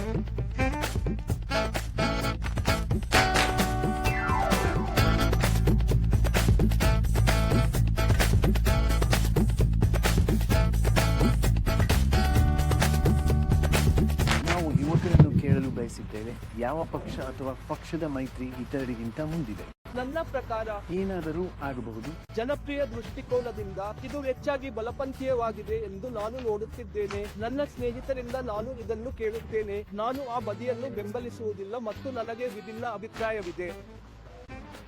ನಾವು ಯುವಕರನ್ನು ಕೇಳಲು ಬಯಸಿದ್ದೇವೆ. ಯಾವ ಪಕ್ಷ ಅಥವಾ ಪಕ್ಷದ ಮೈತ್ರಿ ಇತರರಿಗಿಂತ ಮುಂದಿದೆ? ನನ್ನ ಪ್ರಕಾರ ಏನಾದರೂ ಆಗಬಹುದು. ಜನಪ್ರಿಯ ದೃಷ್ಟಿಕೋನದಿಂದ ಇದು ಹೆಚ್ಚಾಗಿ ಬಲಪಂಥೀಯವಾಗಿದೆ ಎಂದು ನಾನು ನೋಡುತ್ತಿದ್ದೇನೆ. ನನ್ನ ಸ್ನೇಹಿತರಿಂದ ನಾನು ಇದನ್ನು ಕೇಳುತ್ತೇನೆ. ನಾನು ಆ ಬದಿಯನ್ನು ಬೆಂಬಲಿಸುವುದಿಲ್ಲ ಮತ್ತು ನನಗೆ ವಿಭಿನ್ನ ಅಭಿಪ್ರಾಯವಿದೆ.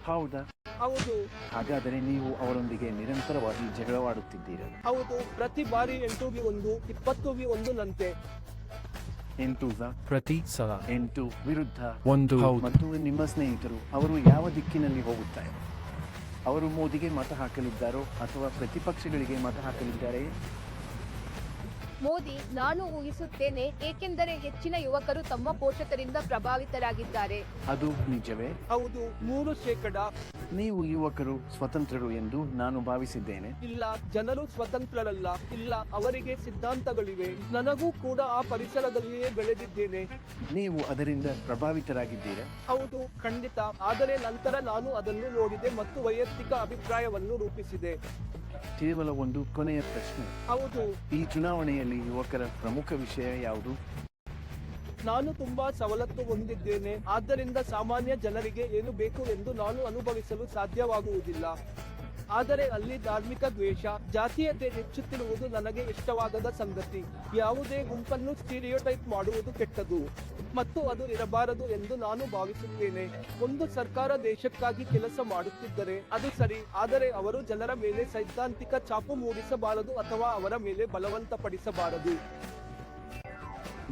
ಹೌದಾ? ಹೌದು. ಹಾಗಾದರೆ ನೀವು ಅವರೊಂದಿಗೆ ನಿರಂತರವಾಗಿ ಜಗಳವಾಡುತ್ತಿದ್ದೀರಾ? ಹೌದು. ಪ್ರತಿ ಬಾರಿ ಎಂಟು ವಿ ಒಂದು ಇಪ್ಪತ್ತು ವಿ ಒಂದು ನಂತೆ. ಎಂಟು ಪ್ರತಿ ಸಲ. ಎಂಟು ವಿರುದ್ಧ. ಒಂದು. ಮತ್ತು ನಿಮ್ಮ ಸ್ನೇಹಿತರು ಅವರು ಯಾವ ದಿಕ್ಕಿನಲ್ಲಿ ಹೋಗುತ್ತಾರೆ? ಅವರು ಮೋದಿಗೆ ಮತ ಹಾಕಲಿದ್ದಾರೋ ಅಥವಾ ಪ್ರತಿಪಕ್ಷಗಳಿಗೆ ಮತ ಹಾಕಲಿದ್ದಾರೆಯೇ? ಮೋದಿ ನಾನು ಊಹಿಸುತ್ತೇನೆ ಏಕೆಂದರೆ ಹೆಚ್ಚಿನ ಯುವಕರು ತಮ್ಮ ಪೋಷಕರಿಂದ ಪ್ರಭಾವಿತರಾಗಿದ್ದಾರೆ. ಅದು ನಿಜವೇ? ಹೌದು ಮೂರು ಶೇಕಡ. ನೀವು ಯುವಕರು ಸ್ವತಂತ್ರರು ಎಂದು ನಾನು ಭಾವಿಸಿದ್ದೇನೆ. ಇಲ್ಲ ಜನರು ಸ್ವತಂತ್ರರಲ್ಲ. ಇಲ್ಲ ಅವರಿಗೆ ಸಿದ್ಧಾಂತಗಳಿವೆ. ನನಗೂ ಕೂಡ ಆ ಪರಿಸರದಲ್ಲಿಯೇ ಬೆಳೆದಿದ್ದೇನೆ. ನೀವು ಅದರಿಂದ ಪ್ರಭಾವಿತರಾಗಿದ್ದೀರಾ? ಹೌದು ಖಂಡಿತ. ಆದರೆ ನಂತರ ನಾನು ಅದನ್ನು ನೋಡಿದೆ ಮತ್ತು ವೈಯಕ್ತಿಕ ಅಭಿಪ್ರಾಯವನ್ನು ರೂಪಿಸಿದೆ. ಕೇವಲ ಒಂದು ಕೊನೆಯ ಪ್ರಶ್ನೆ. ಹೌದು. ಈ ಚುನಾವಣೆಯಲ್ಲಿ ಯುವಕರ ಪ್ರಮುಖ ವಿಷಯ ಯಾವುದು? ನಾನು ತುಂಬಾ ಸವಲತ್ತು ಹೊಂದಿದ್ದೇನೆ. ಆದ್ದರಿಂದ ಸಾಮಾನ್ಯ ಜನರಿಗೆ ಏನು ಬೇಕು ಎಂದು ನಾನು ಅನುಭವಿಸಲು ಸಾಧ್ಯವಾಗುವುದಿಲ್ಲ. ಆದರೆ ಅಲ್ಲಿ ಧಾರ್ಮಿಕ ದ್ವೇಷ, ಜಾತೀಯತೆ ಹೆಚ್ಚುತ್ತಿರುವುದು ನನಗೆ ಇಷ್ಟವಾಗದ ಸಂಗತಿ. ಯಾವುದೇ ಗುಂಪನ್ನು ಸ್ಟೀರಿಯೋಟೈಪ್ ಮಾಡುವುದು ಕೆಟ್ಟದು. ಮತ್ತು ಅದು ಇರಬಾರದು ಎಂದು ನಾನು ಭಾವಿಸುತ್ತೇನೆ. ಒಂದು ಸರ್ಕಾರ ದೇಶಕ್ಕಾಗಿ ಕೆಲಸ ಮಾಡುತ್ತಿದ್ದರೆ ಅದು ಸರಿ, ಆದರೆ ಅವರು ಜನರ ಮೇಲೆ ಸೈದ್ಧಾಂತಿಕ ಚಾಪು ಮೂಡಿಸಬಾರದು ಅಥವಾ ಅವರ ಮೇಲೆ ಬಲವಂತಪಡಿಸಬಾರದು.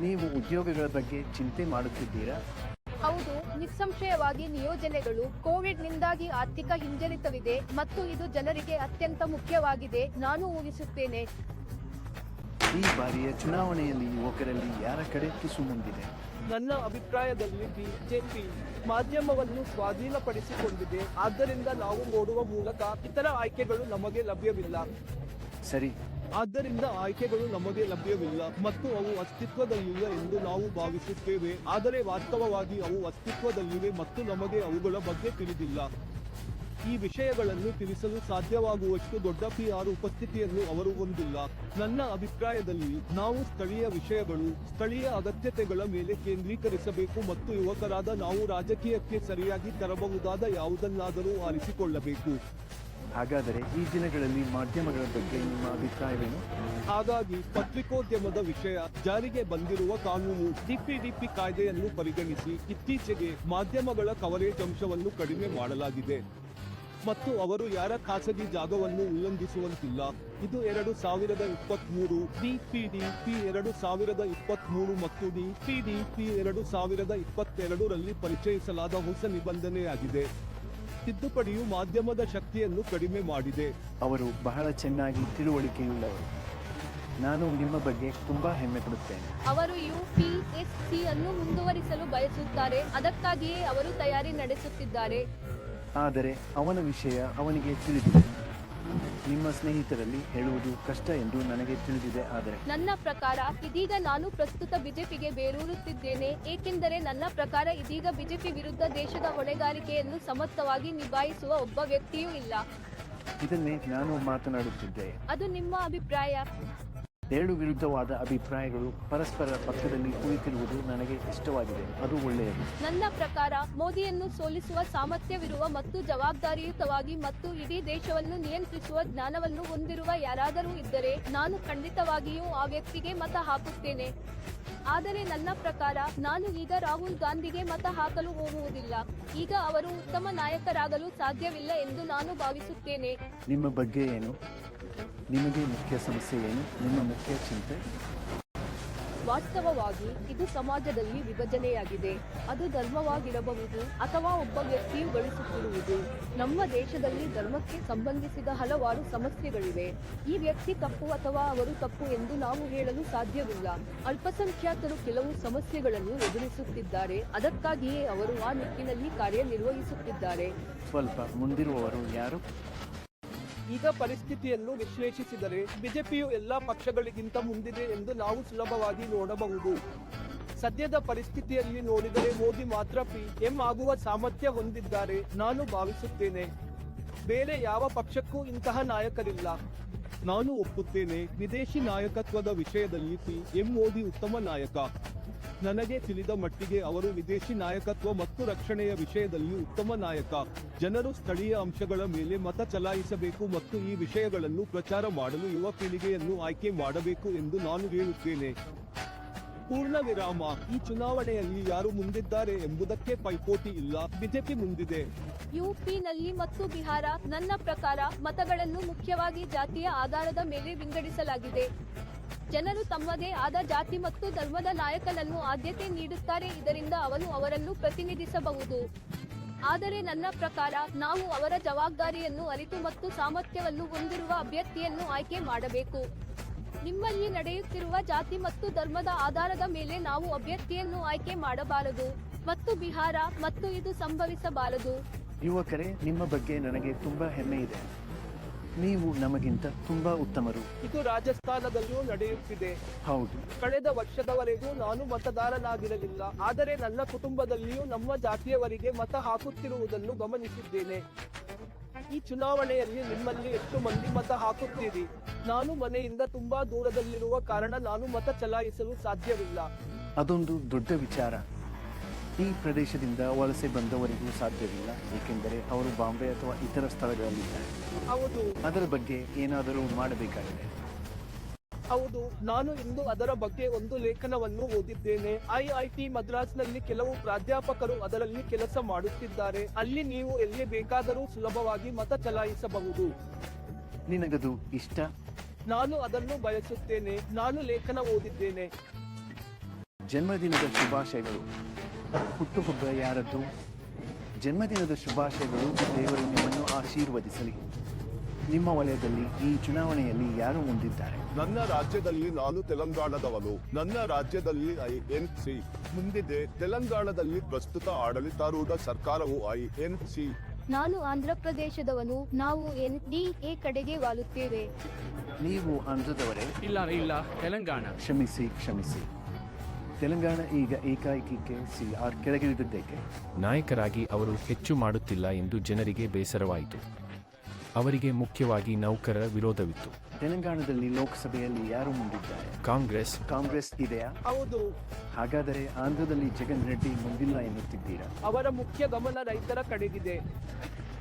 ನೀವು ಉದ್ಯೋಗಗಳ ಬಗ್ಗೆ ಚಿಂತೆ ಮಾಡುತ್ತಿದ್ದೀರಾ? ಹೌದು ನಿಸ್ಸಂಶಯವಾಗಿ ನಿಯೋಜನೆಗಳು ಕೋವಿಡ್ನಿಂದಾಗಿ ಆರ್ಥಿಕ ಹಿಂಜರಿತವಿದೆ ಮತ್ತು ಇದು ಜನರಿಗೆ ಅತ್ಯಂತ ಮುಖ್ಯವಾಗಿದೆ ನಾನು ಊಹಿಸುತ್ತೇನೆ. ಈ ಬಾರಿಯ ಚುನಾವಣೆಯಲ್ಲಿ ಯುವಕರಲ್ಲಿ ಯಾರ ಕಡೆ ತುಸು ಮುಂದಿದೆ? ನನ್ನ ಅಭಿಪ್ರಾಯದಲ್ಲಿ ಬಿಜೆಪಿ ಮಾಧ್ಯಮವನ್ನು ಸ್ವಾಧೀನಪಡಿಸಿಕೊಂಡಿದೆ ಆದ್ದರಿಂದ ನಾವು ನೋಡುವ ಮೂಲಕ ಇತರ ಆಯ್ಕೆಗಳು ನಮಗೆ ಲಭ್ಯವಿಲ್ಲ. ಸರಿ ಆದ್ದರಿಂದ ಆಯ್ಕೆಗಳು ನಮಗೆ ಲಭ್ಯವಿಲ್ಲ ಮತ್ತು ಅವು ಅಸ್ತಿತ್ವದಲ್ಲಿಲ್ಲ ಎಂದು ನಾವು ಭಾವಿಸುತ್ತೇವೆ. ಆದರೆ ವಾಸ್ತವವಾಗಿ ಅವು ಅಸ್ತಿತ್ವದಲ್ಲಿವೆ ಮತ್ತು ನಮಗೆ ಅವುಗಳ ಬಗ್ಗೆ ತಿಳಿದಿಲ್ಲ. ಈ ವಿಷಯಗಳನ್ನು ತಿಳಿಸಲು ಸಾಧ್ಯವಾಗುವಷ್ಟು ದೊಡ್ಡ ಪಿಆರ್ ಉಪಸ್ಥಿತಿಯನ್ನು ಅವರು ಹೊಂದಿಲ್ಲ. ನನ್ನ ಅಭಿಪ್ರಾಯದಲ್ಲಿ, ನಾವು ಸ್ಥಳೀಯ ವಿಷಯಗಳು, ಸ್ಥಳೀಯ ಅಗತ್ಯತೆಗಳ ಮೇಲೆ ಕೇಂದ್ರೀಕರಿಸಬೇಕು ಮತ್ತು ಯುವಕರಾದ ನಾವು ರಾಜಕೀಯಕ್ಕೆ ಸರಿಯಾಗಿ ತರಬಹುದಾದ ಯಾವುದನ್ನಾದರೂ ಆರಿಸಿಕೊಳ್ಳಬೇಕು. ಹಾಗಾದರೆ ಈ ದಿನಗಳಲ್ಲಿ ಮಾಧ್ಯಮಗಳ ಬಗ್ಗೆ ನಿಮ್ಮ ಅಭಿಪ್ರಾಯವೇನು? ಹಾಗಾಗಿ ಪತ್ರಿಕೋದ್ಯಮದ ವಿಷಯ ಜಾರಿಗೆ ಬಂದಿರುವ ಕಾನೂನು ಡಿಪಿಡಿಪಿ ಕಾಯ್ದೆಯನ್ನು ಪರಿಗಣಿಸಿ ಇತ್ತೀಚೆಗೆ ಮಾಧ್ಯಮಗಳ ಕವರೇಜ್ ಅಂಶವನ್ನು ಕಡಿಮೆ ಮಾಡಲಾಗಿದೆ. ಮತ್ತು ಅವರು ಯಾರ ಖಾಸಗಿ ಜಾಗವನ್ನು ಉಲ್ಲಂಘಿಸುವಂತಿಲ್ಲ. ಇದು ಎರಡು ಸಾವಿರದ ಇಪ್ಪತ್ಮೂರು ಡಿಪಿಡಿಪಿ ಎರಡು ಸಾವಿರದ ಇಪ್ಪತ್ಮೂರು ಮತ್ತು ಡಿಪಿಡಿಪಿ ಎರಡು ಸಾವಿರದ ಇಪ್ಪತ್ತೆರಡರಲ್ಲಿ ಪರಿಚಯಿಸಲಾದ ಹೊಸ ನಿಬಂಧನೆಯಾಗಿದೆ. ತಿದ್ದುಪಡಿಯು ಮಾಧ್ಯಮದ ಶಕ್ತಿಯನ್ನು ಕಡಿಮೆ ಮಾಡಿದೆ. ಅವರು ಬಹಳ ಚೆನ್ನಾಗಿ ತಿಳುವಳಿಕೆಯುಳ್ಳವರು. ನಾನು ನಿಮ್ಮ ಬಗ್ಗೆ ತುಂಬಾ ಹೆಮ್ಮೆ ಪಡುತ್ತೇನೆ. ಅವರು ಯುಪಿಎಸ್ಸಿ ಅನ್ನು ಮುಂದುವರಿಸಲು ಬಯಸುತ್ತಾರೆ. ಅದಕ್ಕಾಗಿಯೇ ಅವರು ತಯಾರಿ ನಡೆಸುತ್ತಿದ್ದಾರೆ. ಆದರೆ ಅವನ ವಿಷಯ ಅವನಿಗೆ ತಿಳಿದಿದೆ. ನಿಮ್ಮ ಸ್ನೇಹಿತರಲ್ಲಿ ಹೇಳುವುದು ಕಷ್ಟ ಎಂದು ನನಗೆ ತಿಳಿದಿದೆ ಆದರೆ ನನ್ನ ಪ್ರಕಾರ ಇದೀಗ ನಾನು ಪ್ರಸ್ತುತ ಬಿಜೆಪಿಗೆ ಬೇರೂರುತ್ತಿದ್ದೇನೆ ಏಕೆಂದರೆ ನನ್ನ ಪ್ರಕಾರ ಇದೀಗ ಬಿಜೆಪಿ ವಿರುದ್ಧ ದೇಶದ ಹೊಣೆಗಾರಿಕೆಯನ್ನು ಸಮರ್ಥವಾಗಿ ನಿಭಾಯಿಸುವ ಒಬ್ಬ ವ್ಯಕ್ತಿಯೂ ಇಲ್ಲ. ಇದನ್ನೇ ನಾನು ಮಾತನಾಡುತ್ತಿದ್ದೆ. ಅದು ನಿಮ್ಮ ಅಭಿಪ್ರಾಯ? ಎರಡು ವಿರುದ್ಧವಾದ ಅಭಿಪ್ರಾಯಗಳು ಪರಸ್ಪರ ಪಕ್ಷದಲ್ಲಿ ಕುಳಿತಿರುವುದು ನನಗೆ ಇಷ್ಟವಾಗಿದೆ. ಅದು ಒಳ್ಳೆಯದು. ನನ್ನ ಪ್ರಕಾರ ಮೋದಿಯನ್ನು ಸೋಲಿಸುವ ಸಾಮರ್ಥ್ಯವಿರುವ ಮತ್ತು ಜವಾಬ್ದಾರಿಯುತವಾಗಿ ಮತ್ತು ಇಡೀ ದೇಶವನ್ನು ನಿಯಂತ್ರಿಸುವ ಜ್ಞಾನವನ್ನು ಹೊಂದಿರುವ ಯಾರಾದರೂ ಇದ್ದರೆ ನಾನು ಖಂಡಿತವಾಗಿಯೂ ಆ ವ್ಯಕ್ತಿಗೆ ಮತ ಹಾಕುತ್ತೇನೆ. ಆದರೆ ನನ್ನ ಪ್ರಕಾರ ನಾನು ಈಗ ರಾಹುಲ್ ಗಾಂಧಿಗೆ ಮತ ಹಾಕಲು ಹೋಗುವುದಿಲ್ಲ. ಈಗ ಅವರು ಉತ್ತಮ ನಾಯಕರಾಗಲು ಸಾಧ್ಯವಿಲ್ಲ ಎಂದು ನಾನು ಭಾವಿಸುತ್ತೇನೆ. ನಿಮ್ಮ ಬಗ್ಗೆ ಏನು? ನಿಮಗೆ ಮುಖ್ಯ ಸಮಸ್ಯೆ ಏನು? ನಿಮ್ಮ ಮುಖ್ಯ ಚಿಂತೆ? ವಾಸ್ತವವಾಗಿ ಇದು ಸಮಾಜದಲ್ಲಿ ವಿಭಜನೆಯಾಗಿದೆ. ಅದು ಧರ್ಮವಾಗಿರಬಹುದು ಅಥವಾ ಒಬ್ಬ ವ್ಯಕ್ತಿಯು ಗಳಿಸುತ್ತಿರುವುದು ನಮ್ಮ ದೇಶದಲ್ಲಿ ಧರ್ಮಕ್ಕೆ ಸಂಬಂಧಿಸಿದ ಹಲವಾರು ಸಮಸ್ಯೆಗಳಿವೆ. ಈ ವ್ಯಕ್ತಿ ತಪ್ಪು ಅಥವಾ ಅವರು ತಪ್ಪು ಎಂದು ನಾವು ಹೇಳಲು ಸಾಧ್ಯವಿಲ್ಲ. ಅಲ್ಪಸಂಖ್ಯಾತರು ಕೆಲವು ಸಮಸ್ಯೆಗಳನ್ನು ಎದುರಿಸುತ್ತಿದ್ದಾರೆ. ಅದಕ್ಕಾಗಿಯೇ ಅವರು ಆ ನಿಟ್ಟಿನಲ್ಲಿ ಕಾರ್ಯನಿರ್ವಹಿಸುತ್ತಿದ್ದಾರೆ. ಸ್ವಲ್ಪ ಮುಂದಿರುವವರು ಯಾರು? ಈಗ ಪರಿಸ್ಥಿತಿಯನ್ನು ವಿಶ್ಲೇಷಿಸಿದರೆ ಬಿಜೆಪಿಯು ಎಲ್ಲ ಪಕ್ಷಗಳಿಗಿಂತ ಮುಂದಿದೆ ಎಂದು ನಾವು ಸುಲಭವಾಗಿ ನೋಡಬಹುದು. ಸದ್ಯದ ಪರಿಸ್ಥಿತಿಯಲ್ಲಿ ನೋಡಿದರೆ ಮೋದಿ ಮಾತ್ರ ಪಿ ಎಂ ಆಗುವ ಸಾಮರ್ಥ್ಯ ಹೊಂದಿದ್ದಾರೆ ನಾನು ಭಾವಿಸುತ್ತೇನೆ. ಬೇರೆ ಯಾವ ಪಕ್ಷಕ್ಕೂ ಇಂತಹ ನಾಯಕರಿಲ್ಲ. ನಾನು ಒಪ್ಪುತ್ತೇನೆ, ವಿದೇಶಿ ನಾಯಕತ್ವದ ವಿಷಯದಲ್ಲಿ ಪಿ ಎಂ ಮೋದಿ ಉತ್ತಮ ನಾಯಕ. ನನಗೆ ತಿಳಿದ ಮಟ್ಟಿಗೆ ಅವರು ವಿದೇಶಿ ನಾಯಕತ್ವ ಮತ್ತು ರಕ್ಷಣೆಯ ವಿಷಯದಲ್ಲಿ ಉತ್ತಮ ನಾಯಕ. ಜನರು ಸ್ಥಳೀಯ ಅಂಶಗಳ ಮೇಲೆ ಮತ ಚಲಾಯಿಸಬೇಕು ಮತ್ತು ಈ ವಿಷಯಗಳನ್ನು ಪ್ರಚಾರ ಮಾಡಲು ಯುವ ಪೀಳಿಗೆಯನ್ನು ಆಯ್ಕೆ ಮಾಡಬೇಕು ಎಂದು ನಾನು ಹೇಳುತ್ತೇನೆ. ಪೂರ್ಣ ವಿರಾಮ. ಈ ಚುನಾವಣೆಯಲ್ಲಿ ಯಾರು ಮುಂದಿದ್ದಾರೆ ಎಂಬುದಕ್ಕೆ ಪೈಪೋಟಿ ಇಲ್ಲ. ಬಿಜೆಪಿ ಮುಂದಿದೆ. ಯುಪಿನಲ್ಲಿ ಮತ್ತು ಬಿಹಾರ ನನ್ನ ಪ್ರಕಾರ ಮತಗಳನ್ನು ಮುಖ್ಯವಾಗಿ ಜಾತಿಯ ಆಧಾರದ ಮೇಲೆ ವಿಂಗಡಿಸಲಾಗಿದೆ. ಜನರು ತಮ್ಮದೇ ಆದ ಜಾತಿ ಮತ್ತು ಧರ್ಮದ ನಾಯಕನನ್ನು ಆದ್ಯತೆ ನೀಡುತ್ತಾರೆ. ಇದರಿಂದ ಅವನು ಅವರನ್ನು ಪ್ರತಿನಿಧಿಸಬಹುದು. ಆದರೆ ನನ್ನ ಪ್ರಕಾರ ನಾವು ಅವರ ಜವಾಬ್ದಾರಿಯನ್ನು, ಅರಿತು ಮತ್ತು ಸಾಮರ್ಥ್ಯವನ್ನು ಹೊಂದಿರುವ ಅಭ್ಯರ್ಥಿಯನ್ನು ಆಯ್ಕೆ ಮಾಡಬೇಕು. ನಿಮ್ಮಲ್ಲಿ ನಡೆಯುತ್ತಿರುವ ಜಾತಿ ಮತ್ತು ಧರ್ಮದ ಆಧಾರದ ಮೇಲೆ ನಾವು ಅಭ್ಯರ್ಥಿಯನ್ನು ಆಯ್ಕೆ ಮಾಡಬಾರದು ಮತ್ತು ಬಿಹಾರ ಮತ್ತು ಇದು ಸಂಭವಿಸಬಾರದು. ಯುವಕರೇ, ನಿಮ್ಮ ಬಗ್ಗೆ ನನಗೆ ತುಂಬಾ ಹೆಮ್ಮೆ ಇದೆ. ನೀವು ನಮಗಿಂತ ತುಂಬಾ ಉತ್ತಮರು. ಇದು ರಾಜಸ್ಥಾನದಲ್ಲಿಯೂ ನಡೆಯುತ್ತಿದೆ. ಹೌದು. ಕಳೆದ ವರ್ಷದವರೆಗೂ ನಾನು ಮತದಾರನಾಗಿರಲಿಲ್ಲ. ಆದರೆ ನನ್ನ ಕುಟುಂಬದಲ್ಲಿಯೂ ನಮ್ಮ ಜಾತಿಯವರಿಗೆ ಮತ ಹಾಕುತ್ತಿರುವುದನ್ನು ಗಮನಿಸಿದ್ದೇನೆ. ಈ ಚುನಾವಣೆಯಲ್ಲಿ ನಿಮ್ಮಲ್ಲಿ ಎಷ್ಟು ಮಂದಿ ಮತ ಹಾಕುತ್ತೀರಿ? ನಾನು ಮನೆಯಿಂದ ತುಂಬಾ ದೂರದಲ್ಲಿರುವ ಕಾರಣ ನಾನು ಮತ ಚಲಾಯಿಸಲು ಸಾಧ್ಯವಿಲ್ಲ. ಅದೊಂದು ದೊಡ್ಡ ವಿಚಾರ. ಈ ಪ್ರದೇಶದಿಂದ ವಲಸೆ ಬಂದವರಿಗೂ ಸಾಧ್ಯವಿಲ್ಲ ಏಕೆಂದರೆ ಅವರು ಬಾಂಬೆ ಅಥವಾ ಇತರ ಸ್ಥಳಗಳಲ್ಲಿದ್ದಾರೆ ಹೌದು. ಅದರ ಬಗ್ಗೆ ಏನಾದರೂ ಮಾಡಬೇಕಾಗಿದೆ? ಹೌದು. ನಾನು ಇಂದು ಅದರ ಬಗ್ಗೆ ಒಂದು ಲೇಖನವನ್ನು ಓದಿದ್ದೇನೆ. ಐಐಟಿ ಮದ್ರಾಸ್ನಲ್ಲಿ ಕೆಲವು ಪ್ರಾಧ್ಯಾಪಕರು ಅದರಲ್ಲಿ ಕೆಲಸ ಮಾಡುತ್ತಿದ್ದಾರೆ. ಅಲ್ಲಿ ನೀವು ಎಲ್ಲಿ ಬೇಕಾದರೂ ಸುಲಭವಾಗಿ ಮತ ಚಲಾಯಿಸಬಹುದು. ನಿನಗದು ಇಷ್ಟ? ನಾನು ಅದನ್ನು ಬಯಸುತ್ತೇನೆ. ನಾನು ಲೇಖನ ಓದಿದ್ದೇನೆ. ಜನ್ಮದಿನದ ಶುಭಾಶಯಗಳು. ಹುಟ್ಟುಹಬ್ಬ ಯಾರದ್ದು? ಜನ್ಮದಿನದ ಶುಭಾಶಯಗಳು ದೇವರು ನಿಮ್ಮನ್ನು ಆಶೀರ್ವದಿಸಲಿ. ನಿಮ್ಮ ವಲಯದಲ್ಲಿ ಈ ಚುನಾವಣೆಯಲ್ಲಿ ಯಾರು ಮುಂದಿದ್ದಾರೆ? ನನ್ನ ರಾಜ್ಯದಲ್ಲಿ ನಾನು ತೆಲಂಗಾಣದವನು. ನನ್ನ ರಾಜ್ಯದಲ್ಲಿ ಐ ಎನ್ ಸಿ. ಮುಂದಿದೆ ತೆಲಂಗಾಣದಲ್ಲಿ ಪ್ರಸ್ತುತ ಆಡಳಿತಾರೂಢ ಸರ್ಕಾರವು ಐ ಎನ್ ಸಿ. ನಾನು ಆಂಧ್ರಪ್ರದೇಶದವನು. ನಾವು ಎನ್ ಡಿ ಎ ಕಡೆಗೆ ವಾಲುತ್ತೇವೆ. ನೀವು ಆಂಧ್ರದವರೇ? ಇಲ್ಲ ಇಲ್ಲ. ತೆಲಂಗಾಣ. ಕ್ಷಮಿಸಿ ಕ್ಷಮಿಸಿ. ತೆಲಂಗಾಣ ಈಗ ಏಕಾಏಕಿಗೆ ಸಿ ಆರ್ ಕೆಳಗಿಳಿದಿದ್ದೇಕೆ? ನಾಯಕರಾಗಿ ಅವರು ಹೆಚ್ಚು ಮಾಡುತ್ತಿಲ್ಲ ಎಂದು ಜನರಿಗೆ ಬೇಸರವಾಯಿತು. ಅವರಿಗೆ ಮುಖ್ಯವಾಗಿ ನೌಕರರ ವಿರೋಧವಿತ್ತು. ತೆಲಂಗಾಣದಲ್ಲಿ ಲೋಕಸಭೆಯಲ್ಲಿ ಯಾರು ಮುಂದಿದ್ದಾರೆ? ಕಾಂಗ್ರೆಸ್. ಕಾಂಗ್ರೆಸ್ ಇದೆಯಾ? ಹೌದು. ಹಾಗಾದರೆ ಆಂಧ್ರದಲ್ಲಿ ಜಗನ್ ರೆಡ್ಡಿ ಮುಂದಿಲ್ಲ ಎನ್ನುತ್ತಿದ್ದೀರಾ? ಅವರ ಮುಖ್ಯ ಗಮನ ರೈತರ ಕಡೆಗಿದೆ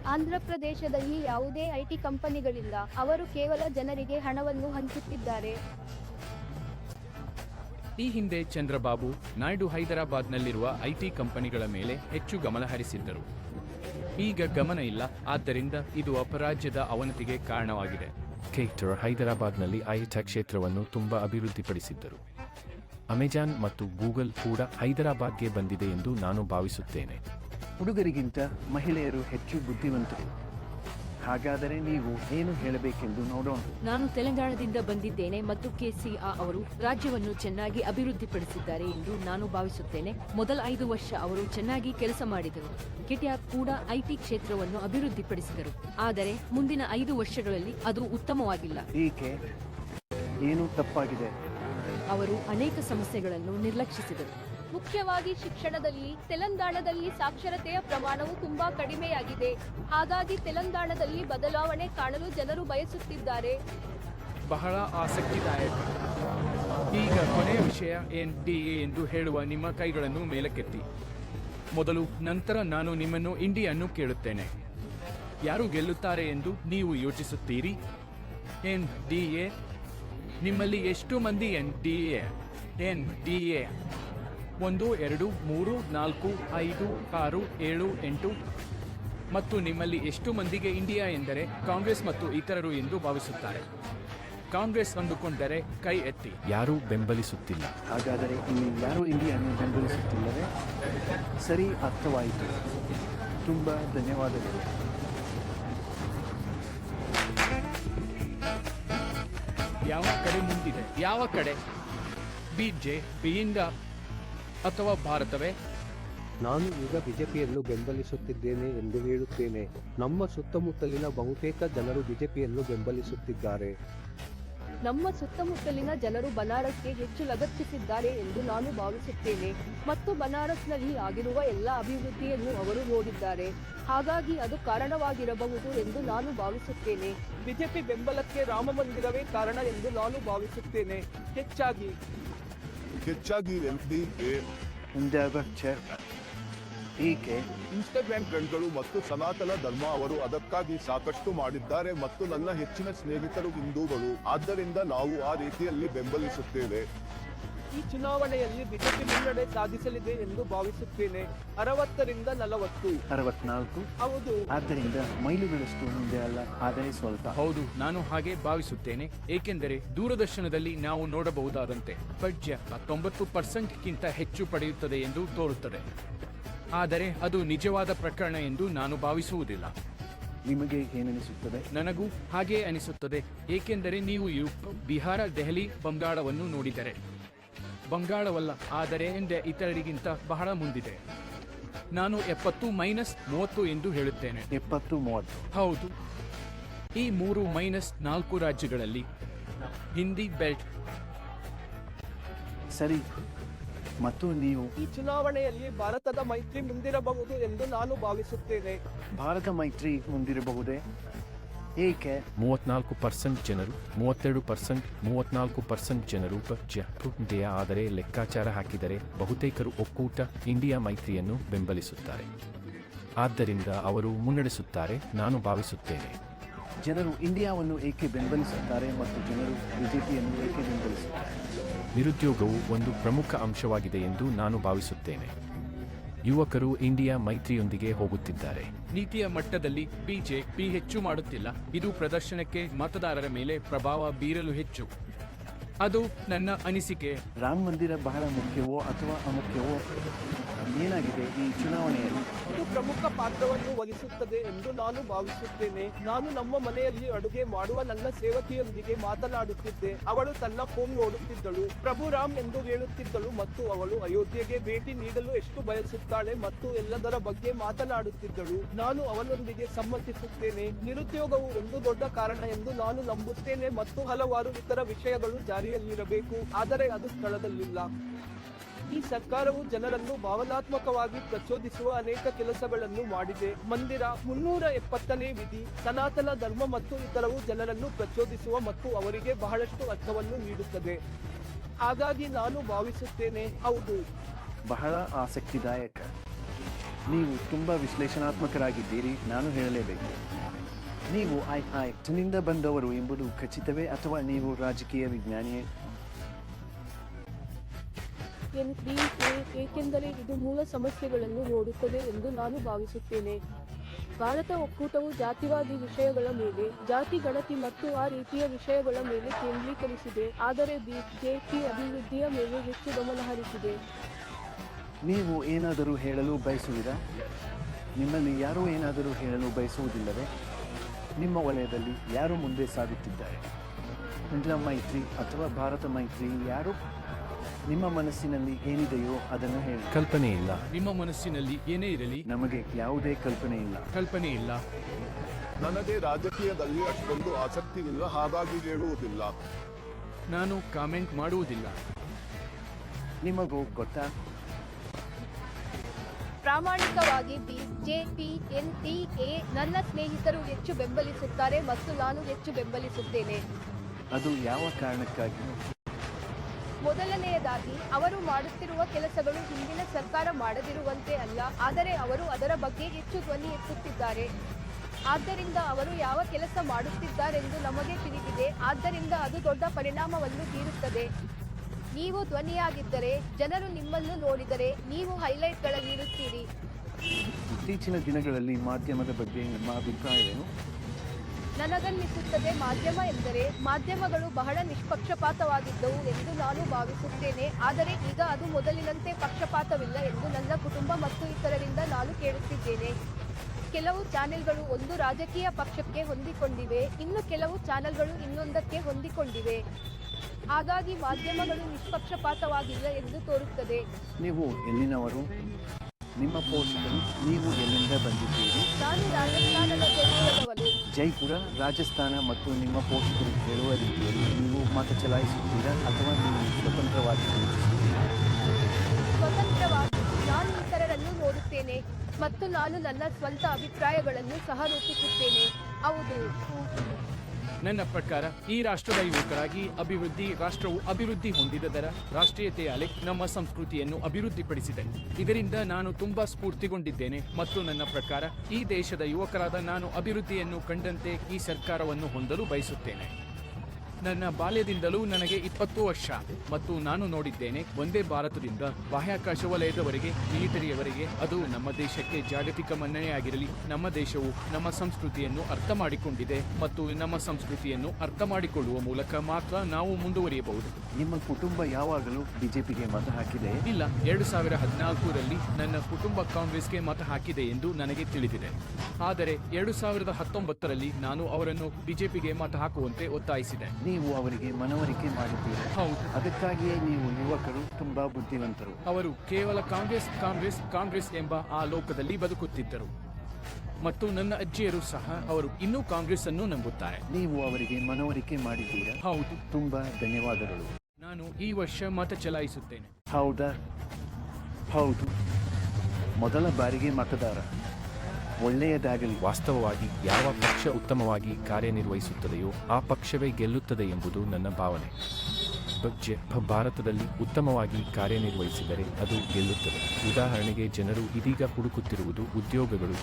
ಆಂಧ್ರಪ್ರದೇಶದಲ್ಲಿ ಯಾವುದೇ ಐಟಿ ಕಂಪನಿಗಳಿಲ್ಲ. ಅವರು ಕೇವಲ ಜನರಿಗೆ ಹಣವನ್ನು ಹಂಚುತ್ತಿದ್ದಾರೆ. ಈ ಹಿಂದೆ ಚಂದ್ರಬಾಬು ನಾಯ್ಡು ಹೈದರಾಬಾದ್ನಲ್ಲಿರುವ ಐಟಿ ಕಂಪನಿಗಳ ಮೇಲೆ ಹೆಚ್ಚು ಗಮನ ಹರಿಸಿದ್ದರು. ಈಗ ಗಮನ ಇಲ್ಲ ಆದ್ದರಿಂದ ಇದು ಅಪರಾಜ್ಯದ ಅವನತಿಗೆ ಕಾರಣವಾಗಿದೆ. ಖೇಟರ್ ಹೈದರಾಬಾದ್ನಲ್ಲಿ ಐಟ ಕ್ಷೇತ್ರವನ್ನು ತುಂಬ ಅಭಿವೃದ್ಧಿಪಡಿಸಿದ್ದರು. ಅಮೆಜಾನ್ ಮತ್ತು ಗೂಗಲ್ ಕೂಡ ಹೈದರಾಬಾದ್ಗೆ ಬಂದಿದೆ ಎಂದು ನಾನು ಭಾವಿಸುತ್ತೇನೆ. ಹುಡುಗರಿಗಿಂತ ಮಹಿಳೆಯರು ಹೆಚ್ಚು ಬುದ್ಧಿವಂತರು. ಹಾಗಾದರೆ ನೀವು ಏನು ಹೇಳಬೇಕೆಂದು ನೋಡೋಣ. ನಾನು ತೆಲಂಗಾಣದಿಂದ ಬಂದಿದ್ದೇನೆ ಮತ್ತು ಕೆಸಿಆ ಅವರು ರಾಜ್ಯವನ್ನು ಚೆನ್ನಾಗಿ ಅಭಿವೃದ್ಧಿಪಡಿಸಿದ್ದಾರೆ ಎಂದು ನಾನು ಭಾವಿಸುತ್ತೇನೆ. ಮೊದಲ ಐದು ವರ್ಷ ಅವರು ಚೆನ್ನಾಗಿ ಕೆಲಸ ಮಾಡಿದರು. ಕೆಟಿಆರ್ ಕೂಡ ಐಟಿ ಕ್ಷೇತ್ರವನ್ನು ಅಭಿವೃದ್ಧಿಪಡಿಸಿದರು. ಆದರೆ ಮುಂದಿನ ಐದು ವರ್ಷಗಳಲ್ಲಿ ಅದು ಉತ್ತಮವಾಗಿಲ್ಲ. ಏಕೆ? ಏನು ತಪ್ಪಾಗಿದೆ? ಅವರು ಅನೇಕ ಸಮಸ್ಯೆಗಳನ್ನು ನಿರ್ಲಕ್ಷಿಸಿದರು. ಮುಖ್ಯವಾಗಿ ಶಿಕ್ಷಣದಲ್ಲಿ ತೆಲಂಗಾಣದಲ್ಲಿ ಸಾಕ್ಷರತೆಯ ಪ್ರಮಾಣವು ತುಂಬಾ ಕಡಿಮೆಯಾಗಿದೆ. ಹಾಗಾಗಿ ತೆಲಂಗಾಣದಲ್ಲಿ ಬದಲಾವಣೆ ಕಾಣಲು ಜನರು ಬಯಸುತ್ತಿದ್ದಾರೆ. ಬಹಳ ಆಸಕ್ತಿದಾಯಕ. ಈಗ ಕೊನೆಯ ವಿಷಯ ಎನ್ ಡಿ ಎ ಎಂದು ಹೇಳುವ ನಿಮ್ಮ ಕೈಗಳನ್ನು ಮೇಲಕ್ಕೆತ್ತಿ. ಮೊದಲು ನಂತರ ನಾನು ನಿಮ್ಮನ್ನು ಇಂಡಿಯನ್ನು ಕೇಳುತ್ತೇನೆ. ಯಾರು ಗೆಲ್ಲುತ್ತಾರೆ ಎಂದು ನೀವು ಯೋಚಿಸುತ್ತೀರಿ? ಎನ್ ಡಿ ಎ ನಿಮ್ಮಲ್ಲಿ ಎಷ್ಟು ಮಂದಿ N D A N D A ಒಂದು ಎರಡು ಮೂರು ನಾಲ್ಕು ಐದು ಆರು ಏಳು ಎಂಟು ಮತ್ತು ನಿಮ್ಮಲ್ಲಿ ಎಷ್ಟು ಮಂದಿಗೆ ಇಂಡಿಯಾ ಎಂದರೆ ಕಾಂಗ್ರೆಸ್ ಮತ್ತು ಇತರರು ಎಂದು ಭಾವಿಸುತ್ತಾರೆ. ಕಾಂಗ್ರೆಸ್ ಅಂದುಕೊಂಡರೆ ಕೈ ಎತ್ತಿ. ಯಾರೂ ಬೆಂಬಲಿಸುತ್ತಿಲ್ಲ. ಹಾಗಾದರೆ ಇಲ್ಲಿ ಯಾರು ಇಂಡಿಯನ್ನು ಬೆಂಬಲಿಸುತ್ತಿಲ್ಲವೇ? ಸರಿ ಅರ್ಥವಾಯಿತು. ತುಂಬ ಧನ್ಯವಾದಗಳು. ಯಾವ ಕಡೆ ಮುಂದಿದೆ? ಯಾವ ಕಡೆ? ಬಿ ಜೆ ಪಿಯಿಂದ ಅಥವಾ ಭಾರತವೇ? ನಾನು ಈಗ ಬಿಜೆಪಿಯನ್ನು ಬೆಂಬಲಿಸುತ್ತಿದ್ದೇನೆ ಎಂದು ಹೇಳುತ್ತೇನೆ. ನಮ್ಮ ಸುತ್ತಮುತ್ತಲಿನ ಬಹುತೇಕ ಜನರು ಬಿಜೆಪಿಯನ್ನು ಬೆಂಬಲಿಸುತ್ತಿದ್ದಾರೆ. ನಮ್ಮ ಸುತ್ತಮುತ್ತಲಿನ ಜನರು ಬನಾರಸ್ಗೆ ಹೆಚ್ಚು ಲಗತ್ತಿಸಿದ್ದಾರೆ ಎಂದು ನಾನು ಭಾವಿಸುತ್ತೇನೆ. ಮತ್ತು ಬನಾರಸ್ನಲ್ಲಿ ಆಗಿರುವ ಎಲ್ಲ ಅಭಿವೃದ್ಧಿಯನ್ನು ಅವರು ನೋಡಿದ್ದಾರೆ. ಹಾಗಾಗಿ ಅದು ಕಾರಣವಾಗಿರಬಹುದು ಎಂದು ನಾನು ಭಾವಿಸುತ್ತೇನೆ. ಬಿಜೆಪಿ ಬೆಂಬಲಕ್ಕೆ ರಾಮ ಮಂದಿರವೇ ಕಾರಣ ಎಂದು ನಾನು ಭಾವಿಸುತ್ತೇನೆ. ಹೆಚ್ಚಾಗಿ ಹೆಚ್ಚಾಗಿ ಚೇರ್ಮನ್ ಹೀಗೆ ಇನ್ಸ್ಟಾಗ್ರಾಮ್ ಟ್ರೆಂಡ್ಗಳು ಮತ್ತು ಸನಾತನ ಧರ್ಮ ಅವರು ಅದಕ್ಕಾಗಿ ಸಾಕಷ್ಟು ಮಾಡಿದ್ದಾರೆ ಮತ್ತು ನನ್ನ ಹೆಚ್ಚಿನ ಸ್ನೇಹಿತರು ಹಿಂದೂಗಳು. ಆದ್ದರಿಂದ ನಾವು ಆ ರೀತಿಯಲ್ಲಿ ಬೆಂಬಲಿಸುತ್ತೇವೆ. ಈ ಚುನಾವಣೆಯಲ್ಲಿ ಬಿಜೆಪಿ ಮುನ್ನಡೆ ಸಾಧಿಸಲಿದೆ ಎಂದು ಭಾವಿಸುತ್ತೇನೆ. ಅರವತ್ತರಿಂದ ನಲವತ್ತು. ಅರವತ್ನಾಲ್ಕು. ಹೌದು. ಆದ್ದರಿಂದ ಮೈಲುಗಳಷ್ಟು ಮುಂದೆ ಅಲ್ಲ ಆದರೆ ಸ್ವಲ್ಪ. ಹೌದು ನಾನು ಹಾಗೆ ಭಾವಿಸುತ್ತೇನೆ. ಏಕೆಂದರೆ ದೂರದರ್ಶನದಲ್ಲಿ ನಾವು ನೋಡಬಹುದಾದಂತೆ ಪಡ್ಜ್ಯ ಹತ್ತೊಂಬತ್ತು ಪರ್ಸೆಂಟ್ಗಿಂತ ಹೆಚ್ಚು ಪಡೆಯುತ್ತದೆ ಎಂದು ತೋರುತ್ತದೆ. ಆದರೆ ಅದು ನಿಜವಾದ ಪ್ರಕರಣ ಎಂದು ನಾನು ಭಾವಿಸುವುದಿಲ್ಲ. ನಿಮಗೆ ಏನನಿಸುತ್ತದೆ? ನನಗೂ ಹಾಗೇ ಅನಿಸುತ್ತದೆ. ಏಕೆಂದರೆ ನೀವು ಬಿಹಾರ ದೆಹಲಿ ಬಂಗಾಳವನ್ನು ನೋಡಿದರೆ. ಬಂಗಾಳವಲ್ಲ ಆದರೆ ಎಂದೆ ಇತರರಿಗಿಂತ ಬಹಳ ಮುಂದಿದೆ. ನಾನು ಎಪ್ಪತ್ತು ಮೈನಸ್ ಮೂವತ್ತು ಎಂದು ಹೇಳುತ್ತೇನೆ. ಎಪ್ಪತ್ತು ಮೂವತ್ತು. ಹೌದು. ಈ ಮೂರು ಮೈನಸ್ ನಾಲ್ಕು ರಾಜ್ಯಗಳಲ್ಲಿ ಹಿಂದಿ ಬೆಲ್ಟ್. ಸರಿ. ಮತ್ತು ನೀವು? ಈ ಚುನಾವಣೆಯಲ್ಲಿ ಭಾರತದ ಮೈತ್ರಿ ಮುಂದಿರಬಹುದು ಎಂದು ನಾನು ಭಾವಿಸುತ್ತೇನೆ. ಭಾರತ ಮೈತ್ರಿ ಮುಂದಿರಬಹುದೇ? ಏಕೆ? ಮೂವತ್ನಾಲ್ಕು ಪರ್ಸೆಂಟ್ ಜನರು ಮೂವತ್ತೆರಡು ಪರ್ಸೆಂಟ್ ಮೂವತ್ನಾಲ್ಕು ಪರ್ಸೆಂಟ್ ಜನರು ದೇಹ ಆದರೆ ಲೆಕ್ಕಾಚಾರ ಹಾಕಿದರೆ ಬಹುತೇಕರು ಒಕ್ಕೂಟ ಇಂಡಿಯಾ ಮೈತ್ರಿಯನ್ನು ಬೆಂಬಲಿಸುತ್ತಾರೆ. ಆದ್ದರಿಂದ ಅವರು ಮುನ್ನಡೆಸುತ್ತಾರೆ ನಾನು ಭಾವಿಸುತ್ತೇನೆ. ಜನರು ಇಂಡಿಯಾವನ್ನು ಏಕೆ ಬೆಂಬಲಿಸುತ್ತಾರೆ ಮತ್ತು ಜನರು ಬಿಜೆಪಿಯನ್ನು ಏಕೆ ಬೆಂಬಲಿಸುತ್ತಾರೆ? ನಿರುದ್ಯೋಗವು ಒಂದು ಪ್ರಮುಖ ಅಂಶವಾಗಿದೆ ಎಂದು ನಾನು ಭಾವಿಸುತ್ತೇನೆ. ಯುವಕರು ಇಂಡಿಯಾ ಮೈತ್ರಿಯೊಂದಿಗೆ ಹೋಗುತ್ತಿದ್ದಾರೆ. ನೀತಿಯ ಮಟ್ಟದಲ್ಲಿ ಬಿಜೆಪಿ ಹೆಚ್ಚು ಮಾಡುತ್ತಿಲ್ಲ. ಇದು ಪ್ರದರ್ಶನಕ್ಕೆ ಮತದಾರರ ಮೇಲೆ ಪ್ರಭಾವ ಬೀರಲು ಹೆಚ್ಚು. ಅದು ನನ್ನ ಅನಿಸಿಕೆ. ರಾಮ ಮಂದಿರ ಬಹಳ ಮುಖ್ಯವೋ ಅಥವಾ ಅಮುಖ್ಯವೋ? ಏನಾಗಿದೆ ಈ ಚುನಾವಣೆಯಲ್ಲಿ? ಪ್ರಮುಖ ಪಾತ್ರವನ್ನು ವಹಿಸುತ್ತದೆ ಎಂದು ನಾನು ಭಾವಿಸುತ್ತೇನೆ. ನಾನು ನಮ್ಮ ಮನೆಯಲ್ಲಿ ಅಡುಗೆ ಮಾಡುವ ನನ್ನ ಸೇವಕಿಯೊಂದಿಗೆ ಮಾತನಾಡುತ್ತಿದ್ದೆ. ಅವಳು ತನ್ನ ಫೋನ್ ನೋಡುತ್ತಿದ್ದಳು. ಪ್ರಭು ರಾಮ್ ಎಂದು ಹೇಳುತ್ತಿದ್ದಳು ಮತ್ತು ಅವಳು ಅಯೋಧ್ಯೆಗೆ ಭೇಟಿ ನೀಡಲು ಎಷ್ಟು ಬಯಸುತ್ತಾಳೆ ಮತ್ತು ಎಲ್ಲದರ ಬಗ್ಗೆ ಮಾತನಾಡುತ್ತಿದ್ದಳು. ನಾನು ಅವನೊಂದಿಗೆ ಸಮ್ಮತಿಸುತ್ತೇನೆ. ನಿರುದ್ಯೋಗವು ಒಂದು ದೊಡ್ಡ ಕಾರಣ ಎಂದು ನಾನು ನಂಬುತ್ತೇನೆ ಮತ್ತು ಹಲವಾರು ಇತರ ವಿಷಯಗಳು ಜಾರಿಯಲ್ಲಿರಬೇಕು. ಆದರೆ ಅದು ಸ್ಥಳದಲ್ಲಿಲ್ಲ. ಈ ಸರ್ಕಾರವು ಜನರನ್ನು ಭಾವನಾತ್ಮಕವಾಗಿ ಪ್ರಚೋದಿಸುವ ಅನೇಕ ಕೆಲಸಗಳನ್ನು ಮಾಡಿದೆ. ಮಂದಿರ ಮುನ್ನೂರ ಎಪ್ಪತ್ತನೇ ವಿಧಿ, ಸನಾತನ ಧರ್ಮ ಮತ್ತು ಇತರವು ಜನರನ್ನು ಪ್ರಚೋದಿಸುವ ಮತ್ತು ಅವರಿಗೆ ಬಹಳಷ್ಟು ಅರ್ಥವನ್ನು ನೀಡುತ್ತದೆ. ಹಾಗಾಗಿ ನಾನು ಭಾವಿಸುತ್ತೇನೆ, ಹೌದು. ಬಹಳ ಆಸಕ್ತಿದಾಯಕ. ನೀವು ತುಂಬಾ ವಿಶ್ಲೇಷಣಾತ್ಮಕರಾಗಿದ್ದೀರಿ, ನಾನು ಹೇಳಲೇಬೇಕು. ನೀವು ಐ ಐ ನಿಂದ ಬಂದವರು ಎಂಬುದು ಖಚಿತವೇ ಅಥವಾ ನೀವು ರಾಜಕೀಯ ವಿಜ್ಞಾನಿಯೇ? ಎನ್ ಪಿ ಎ ಏಕೆಂದರೆ ಇದು ಮೂಲ ಸಮಸ್ಯೆಗಳನ್ನು ನೋಡುತ್ತದೆ ಎಂದು ನಾನು ಭಾವಿಸುತ್ತೇನೆ. ಭಾರತ ಒಕ್ಕೂಟವು ಜಾತಿವಾದಿ ವಿಷಯಗಳ ಮೇಲೆ, ಜಾತಿ ಗಣತಿ ಮತ್ತು ಆ ರೀತಿಯ ವಿಷಯಗಳ ಮೇಲೆ ಕೇಂದ್ರೀಕರಿಸಿದೆ. ಆದರೆ ಬಿಜೆಪಿ ಅಭಿವೃದ್ಧಿಯ ಮೇಲೆ ಹೆಚ್ಚು ಗಮನ ಹರಿಸಿದೆ. ನೀವು ಏನಾದರೂ ಹೇಳಲು ಬಯಸುವಿರಾ? ನಿಮ್ಮಲ್ಲಿ ಯಾರೂ ಏನಾದರೂ ಹೇಳಲು ಬಯಸುವುದಿಲ್ಲವೇ? ನಿಮ್ಮ ವಲಯದಲ್ಲಿ ಯಾರು ಮುಂದೆ ಸಾಗುತ್ತಿದ್ದಾರೆ? ಇಂದಿನ ಮೈತ್ರಿ ಅಥವಾ ಭಾರತ ಮೈತ್ರಿ ಯಾರು? ನಿಮ್ಮ ಮನಸ್ಸಿನಲ್ಲಿ ಏನಿದೆಯೋ ಅದನ್ನು ಹೇಳಿ. ಕಲ್ಪನೆ ಇಲ್ಲ. ನಿಮ್ಮ ಮನಸ್ಸಿನಲ್ಲಿ ಏನೇ ಇರಲಿ. ನಮಗೆ ಯಾವುದೇ ಕಲ್ಪನೆ ಇಲ್ಲ. ಕಲ್ಪನೆ ಇಲ್ಲ. ನನಗೆ ರಾಜಕೀಯದಲ್ಲಿ ಅಷ್ಟೊಂದು ಆಸಕ್ತಿ ಇಲ್ಲ ಹಾಗಾಗಿ ಹೇಳುವುದಿಲ್ಲ. ನಾನು ಕಾಮೆಂಟ್ ಮಾಡುವುದಿಲ್ಲ. ನಿಮಗೂ ಗೊತ್ತಾ? ಪ್ರಾಮಾಣಿಕವಾಗಿ ಬಿಜೆಪಿ ಎ ನನ್ನ ಸ್ನೇಹಿತರು ಹೆಚ್ಚು ಬೆಂಬಲಿಸುತ್ತಾರೆ ಮತ್ತು ನಾನು ಹೆಚ್ಚು ಬೆಂಬಲಿಸುತ್ತೇನೆ. ಅದು ಯಾವ ಕಾರಣಕ್ಕಾಗಿ? ಮೊದಲನೆಯದಾಗಿ ಅವರು ಮಾಡುತ್ತಿರುವ ಕೆಲಸಗಳು ಹಿಂದಿನ ಸರ್ಕಾರ ಮಾಡದಿರುವಂತೆ ಅಲ್ಲ, ಆದರೆ ಅವರು ಅದರ ಬಗ್ಗೆ ಹೆಚ್ಚು ಧ್ವನಿ ಎತ್ತುತ್ತಿದ್ದಾರೆ. ಆದ್ದರಿಂದ ಅವರು ಯಾವ ಕೆಲಸ ಮಾಡುತ್ತಿದ್ದಾರೆಂದು ನಮಗೆ ತಿಳಿದಿದೆ, ಆದ್ದರಿಂದ ಅದು ದೊಡ್ಡ ಪರಿಣಾಮವನ್ನು ಬೀರುತ್ತದೆ. ನೀವು ಧ್ವನಿಯಾಗಿದ್ದರೆ, ಜನರು ನಿಮ್ಮನ್ನು ನೋಡಿದರೆ, ನೀವು ಹೈಲೈಟ್ಗಳಲ್ಲಿರುತ್ತೀರಿ ಇತ್ತೀಚಿನ ದಿನಗಳಲ್ಲಿ ಮಾಧ್ಯಮದ ಬಗ್ಗೆ ನಿಮ್ಮ ಅಭಿಪ್ರಾಯವೇನು? ನನಗನ್ನಿಸುತ್ತದೆ ಮಾಧ್ಯಮ ಎಂದರೆ ಮಾಧ್ಯಮಗಳು ಬಹಳ ನಿಷ್ಪಕ್ಷಪಾತವಾಗಿದ್ದವು ಎಂದು ನಾನು ಭಾವಿಸುತ್ತೇನೆ. ಆದರೆ ಈಗ ಅದು ಮೊದಲಿನಂತೆ ಪಕ್ಷಪಾತವಿಲ್ಲ ಎಂದು ನನ್ನ ಕುಟುಂಬ ಮತ್ತು ಇತರರಿಂದ ನಾನು ಕೇಳುತ್ತಿದ್ದೇನೆ. ಕೆಲವು ಚಾನೆಲ್ಗಳು ಒಂದು ರಾಜಕೀಯ ಪಕ್ಷಕ್ಕೆ ಹೊಂದಿಕೊಂಡಿವೆ. ಇನ್ನು ಕೆಲವು ಚಾನೆಲ್ಗಳು ಇನ್ನೊಂದಕ್ಕೆ ಹೊಂದಿಕೊಂಡಿವೆ. ಹಾಗಾಗಿ ಮಾಧ್ಯಮಗಳು ನಿಷ್ಪಕ್ಷಪಾತವಾಗಿಲ್ಲ ಎಂದು ತೋರುತ್ತದೆ. ನೀವು ಎಲ್ಲಿನವರು? ನಿಮ್ಮ ಪೋಷಕರು ನೀವು ಎಲ್ಲಿಂದ ಬಂದಿದ್ದೀರಿ? ನಾನು ರಾಜಸ್ಥಾನದ ಜೈಪುರ ರಾಜಸ್ಥಾನ ಮತ್ತು ನಿಮ್ಮ ಪೋಷಕರು ಹೇಳುವ ರೀತಿಯಲ್ಲಿ ನೀವು ಮತ ಚಲಾಯಿಸುತ್ತೀರಾ ಅಥವಾ ನೀವು ಸ್ವತಂತ್ರವಾಗಿ ಯೋಚಿಸುತ್ತೀರಾ? ಸ್ವತಂತ್ರವಾಗಿ ನಾನು ಇತರರನ್ನು ನೋಡುತ್ತೇನೆ ಮತ್ತು ನಾನು ನನ್ನ ಸ್ವಂತ ಅಭಿಪ್ರಾಯಗಳನ್ನು ಸಹ ರೂಪಿಸುತ್ತೇನೆ. ಹೌದು. ನನ್ನ ಪ್ರಕಾರ ಈ ರಾಷ್ಟ್ರದ ಯುವಕರಾಗಿ ಅಭಿವೃದ್ಧಿ, ರಾಷ್ಟ್ರವು ಅಭಿವೃದ್ಧಿ ಹೊಂದಿದದರ ರಾಷ್ಟ್ರೀಯತೆಯ ಅಲೆ ನಮ್ಮ ಸಂಸ್ಕೃತಿಯನ್ನು ಅಭಿವೃದ್ಧಿಪಡಿಸಿದೆ. ಇದರಿಂದ ನಾನು ತುಂಬಾ ಸ್ಫೂರ್ತಿಗೊಂಡಿದ್ದೇನೆ ಮತ್ತು ನನ್ನ ಪ್ರಕಾರ ಈ ದೇಶದ ಯುವಕರಾದ ನಾನು ಅಭಿವೃದ್ಧಿಯನ್ನು ಕಂಡಂತೆ ಈ ಸರ್ಕಾರವನ್ನು ಹೊಂದಲು ಬಯಸುತ್ತೇನೆ. ನನ್ನ ಬಾಲ್ಯದಿಂದಲೂ ನನಗೆ ಇಪ್ಪತ್ತು ವರ್ಷ. ಮತ್ತು ನಾನು ನೋಡಿದ್ದೇನೆ ಒಂದೇ ಭಾರತದಿಂದ ಬಾಹ್ಯಾಕಾಶ ವಲಯದವರೆಗೆ ಮಿಲಿಟರಿಯವರೆಗೆ ಅದು ನಮ್ಮ ದೇಶಕ್ಕೆ ಜಾಗತಿಕ ಮನ್ನಣೆಯಾಗಿರಲಿ ನಮ್ಮ ದೇಶವು ನಮ್ಮ ಸಂಸ್ಕೃತಿಯನ್ನು ಅರ್ಥ ಮಾಡಿಕೊಂಡಿದೆ ಮತ್ತು ನಮ್ಮ ಸಂಸ್ಕೃತಿಯನ್ನು ಅರ್ಥ ಮಾಡಿಕೊಳ್ಳುವ ಮೂಲಕ ಮಾತ್ರ ನಾವು ಮುಂದುವರಿಯಬಹುದು. ನಿಮ್ಮ ಕುಟುಂಬ ಯಾವಾಗಲೂ ಬಿಜೆಪಿಗೆ ಮತ ಹಾಕಿದೆ? ಇಲ್ಲ ಎರಡು ಸಾವಿರ ಹದಿನಾಲ್ಕರಲ್ಲಿ ನನ್ನ ಕುಟುಂಬ ಕಾಂಗ್ರೆಸ್ಗೆ ಮತ ಹಾಕಿದೆ ಎಂದು ನನಗೆ ತಿಳಿದಿದೆ. ಆದರೆ ಎರಡು ಸಾವಿರದ ಹತ್ತೊಂಬತ್ತರಲ್ಲಿ ನಾನು ಅವರನ್ನು ಬಿಜೆಪಿಗೆ ಮತ ಹಾಕುವಂತೆ ಒತ್ತಾಯಿಸಿದೆ. ನೀವು ಅವರಿಗೆ ಮನವರಿಕೆ ಮಾಡಿದ್ದೀರಿ. ಹೌದು. ಅದಕ್ಕಾಗಿಯೇ ನೀವು ಯುವಕರು ತುಂಬಾ ಬುದ್ಧಿವಂತರು. ಅವರು ಕೇವಲ ಕಾಂಗ್ರೆಸ್ ಕಾಂಗ್ರೆಸ್ ಕಾಂಗ್ರೆಸ್ ಎಂಬ ಆ ಲೋಕದಲ್ಲಿ ಬದುಕುತ್ತಿದ್ದರು. ಮತ್ತು ನನ್ನ ಅಜ್ಜಿಯರು ಸಹ ಅವರು ಇನ್ನೂ ಕಾಂಗ್ರೆಸ್ ಅನ್ನು ನಂಬುತ್ತಾರೆ. ನೀವು ಅವರಿಗೆ ಮನವರಿಕೆ ಮಾಡಿದ್ದೀರಾ? ಹೌದು. ತುಂಬಾ ಧನ್ಯವಾದಗಳು. ನಾನು ಈ ವರ್ಷ ಮತ ಚಲಾಯಿಸುತ್ತೇನೆ. ಹೌದಾ? ಹೌದು. ಮೊದಲ ಬಾರಿಗೆ ಮತದಾರ. ಒಳ್ಳೆಯದಾಗಲಿ. ವಾಸ್ತವವಾಗಿ ಯಾವ ಪಕ್ಷ ಉತ್ತಮವಾಗಿ ಕಾರ್ಯನಿರ್ವಹಿಸುತ್ತದೆಯೋ ಆ ಪಕ್ಷವೇ ಗೆಲ್ಲುತ್ತದೆ ಎಂಬುದು ನನ್ನ ಭಾವನೆ. ಭಾರತದಲ್ಲಿ ಉತ್ತಮವಾಗಿ ಕಾರ್ಯನಿರ್ವಹಿಸಿದರೆ ಅದು ಗೆಲ್ಲುತ್ತದೆ. ಉದಾಹರಣೆಗೆ ಜನರು ಇದೀಗ ಹುಡುಕುತ್ತಿರುವುದು ಉದ್ಯೋಗಗಳು.